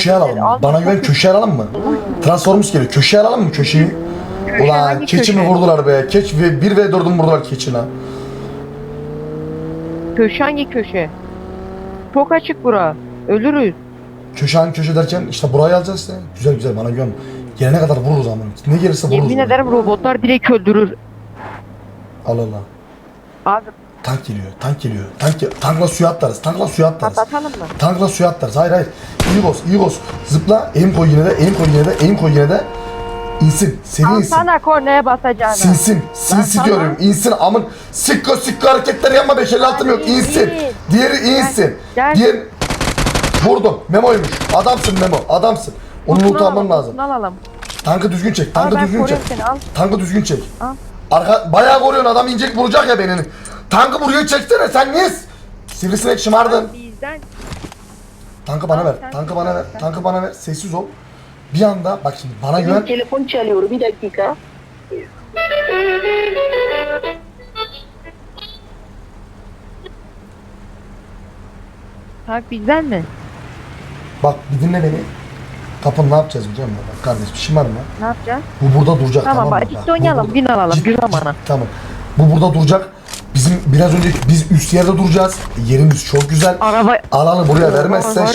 köşeye alalım. al. Bana güven köşeye alalım mı? Transformers geliyor. Köşeye alalım mı köşeyi? Ulan hangi keçi mi köşe? vurdular be? Keç ve 1 ve 4'üm vurdular keçine. Köşe hangi köşe? Çok açık bura. Ölürüz. Köşe hangi köşe derken işte burayı alacağız işte. Güzel güzel bana güven. Gelene kadar vururuz ama. Ne gelirse vururuz. Yemin ederim robotlar direkt öldürür. Al Allah. Abi Tank geliyor. Tank geliyor. Tank gel- Tankla suya atlarız. Tankla suya atlarız. patlatalım mı? Tankla suya atlarız. Hayır hayır. İyi boz, iyi boz. Zıpla, aim koy yine de, aim koy yine de, aim koy yine de. İnsin, seri Al insin. sana kornaya basacağını. Sinsin, sinsi sana- diyorum. İnsin amın. Sikko sikko hareketler yapma 556 yok. Hadi, İnsin. in. Diğeri insin. gel. Diğer Vurdum. Memo'ymuş. Adamsın Memo. Adamsın. Onu Bunu alalım, lazım. Bunu alalım. Tankı düzgün çek. Al Tankı ben düzgün çek. koruyorum seni al. Tankı düzgün çek. Al. Arka bayağı koruyorsun adam inecek vuracak ya beni. Tankı buraya çeksene sen niye? Sivrisinek şımardın. Bizden Tankı bana ver. sen. Tankı bana ver. Tankı bana ver. Sessiz ol. Bir anda bak şimdi bana güven. Telefon çalıyor bir dakika. tak bizden mi? Bak bir dinle beni. Kapın ne yapacağız biliyor musun? Bak kardeşim şımarma. Ne yapacağız? Bu burada duracak tamam, Tamam mı? bak ciddi bu oynayalım. burada- Bin alalım. Cid- Bir zamana. Tamam. Bu burada duracak. Bizim biraz önce biz üst yerde duracağız. Yerimiz çok güzel. Araba Alanı buraya vermezsen var,